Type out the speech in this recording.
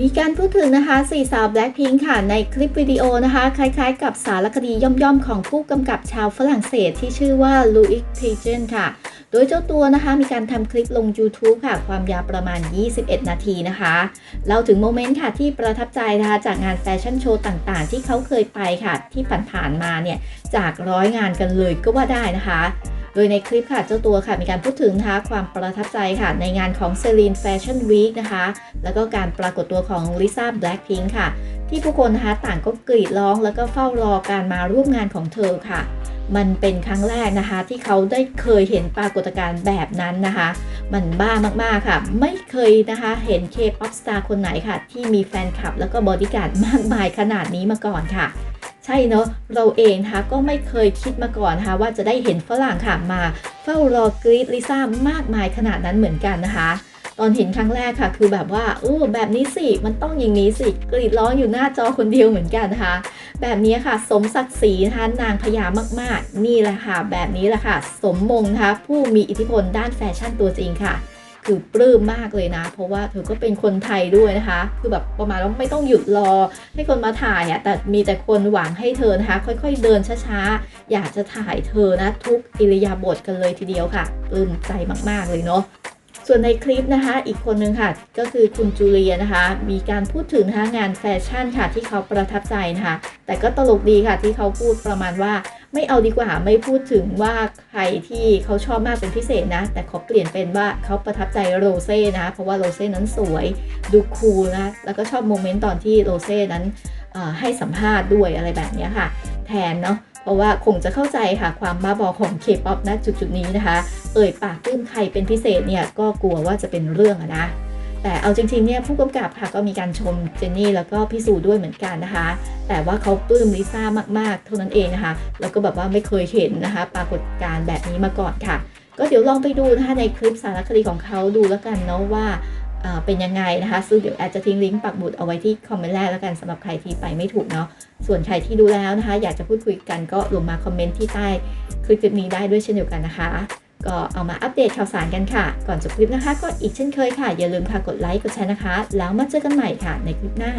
มีการพูดถึงนะคะสี่สาว Blackpink ค่ะในคลิปวิดีโอนะคะ คล้ายๆ กับสารคดีย่อมๆ ของผู้กำกับชาวฝรั่งเศสที่ชื่อว่า Louis p i g e n ค่ะ โดยเจ้าตัวนะคะมีการทำคลิปลง YouTube ค่ะ ความยาวประมาณ 21 นาทีนะคะเล่าถึงโมเมนต์ค่ะที่ประทับใจนะคะจากงานแฟชั่นโชว์ต่างๆ ที่เขาเคยไปค่ะ ที่ผ่านๆมาเนี่ย จากร้อยงานกันเลยก็ว่าได้นะคะ โดยในคลิปค่ะเจ้าตัวค่ะมีการพูดถึงนะคะความประทับใจค่ะในงานของ c e l i n e Fashion Week นะคะ แล้วก็การปรากฏตัวของ Lisa Blackpink ค่ะ ที่ผู้คนนะคะต่างก็กรีดร้อง แล้วก็เฝ้ารอการมาร่วมงานของเธอค่ะมันเป็นครั้งแรกนะคะ ที่เขาได้เคยเห็นปรากฏการณ์แบบนั้นนะคะ มันบ้ามากๆค่ะ ไม่เคยนะคะเห็นเคป๊อปสตาร์คนไหนค่ะ ที่มีแฟนคลับแล้วก็บอดี้การ์ดมากมายขนาดนี้มาก่อนค่ะ ใช่เนาะเราเองนะคะก็ไม่เคยคิดมาก่อนนะคะว่าจะได้เห็นฝรั่งค่ะมาเฝ้ารอกรีดลิซ่ามากมายขนาดนั้นเหมือนกันนะคะ ตอนเห็นครั้งแรกค่ะ คือแบบว่าเออแบบนี้สิมันต้องอย่างนี้สิกรีดร้องอยู่หน้าจอคนเดียวเหมือนกันนะคะ แบบนี้ค่ะ สมศักดิ์ศรีนะคะนางพญามากๆ นี่แหละค่ะ แบบนี้แหละค่ะ สมมงนะคะผู้มีอิทธิพลด้านแฟชั่นตัวจริงค่ะ คือปลื้มมากเลยนะ เพราะว่าเธอก็เป็นคนไทยด้วยนะคะ คือแบบประมาณว่าไม่ต้องหยุดรอให้คนมาถ่ายอะแต่มีแต่คนหวังให้เธอนะคะ ค่อยๆเดินช้าๆ อยากจะถ่ายเธอนะ ทุกอิริยาบถกันเลยทีเดียวค่ะปลื้มใจมากๆเลยเนาะส่วนในคลิปนะคะ อีกคนนึงค่ะ ก็คือคุณจูเลียนะคะ มีการพูดถึงนะคะงานแฟชั่นค่ะที่เขาประทับใจนะคะ แต่ก็ตลกดีค่ะที่เขาพูดประมาณว่า ไม่เอาดีกว่าไม่พูดถึงว่าใครที่เขาชอบมากเป็นพิเศษนะ แต่ขอเปลี่ยนเป็นว่าเขาประทับใจโรเซ่นะ เพราะว่าโรเซ่นั้นสวยดูคูลนะ แล้วก็ชอบโมเมนต์ตอนที่โรเซ่นั้นให้สัมภาษณ์ด้วยอะไรแบบนี้ค่ะ แทนเนาะเพราะว่าคงจะเข้าใจค่ะความบ้าบอของเคป๊อปณจุดๆนี้นะคะ เอ่ยปากปลื้มใครเป็นพิเศษเนี่ยก็กลัวว่าจะเป็นเรื่องนะ แต่เอาจริงๆเนี่ยผู้กำกับค่ะก็มีการชมเจนนี่แล้วก็พี่สูด้วยเหมือนกันนะคะ แต่ว่าเขาปลื้มลิซ่ามากๆ เท่านั้นเองนะคะ แล้วก็แบบว่าไม่เคยเห็นนะคะ ปรากฏการณ์แบบนี้มาก่อนค่ะ ก็เดี๋ยวลองไปดูนะคะในคลิปสารคดีของเขาดูแล้วกันเนาะว่าเป็นยังไงนะคะ ซึ่งเดี๋ยวแอดจะทิ้งลิงก์ปักหมุดเอาไว้ที่คอมเมนต์แรกแล้วกันสำหรับใครที่ไปไม่ถูกเนาะ ส่วนใครที่ดูแล้วนะคะ อยากจะพูดคุยกันก็ลงมาคอมเมนต์ที่ใต้คลิปนี้ได้ด้วยเช่นเดียวกันนะคะ ก็เอามาอัปเดตข่าวสารกันค่ะ ก่อนจบคลิปนะคะ ก็อีกเช่นเคยค่ะ อย่าลืมค่ะกดไลค์กดแชร์นะคะ แล้วมาเจอกันใหม่ค่ะในคลิปหน้า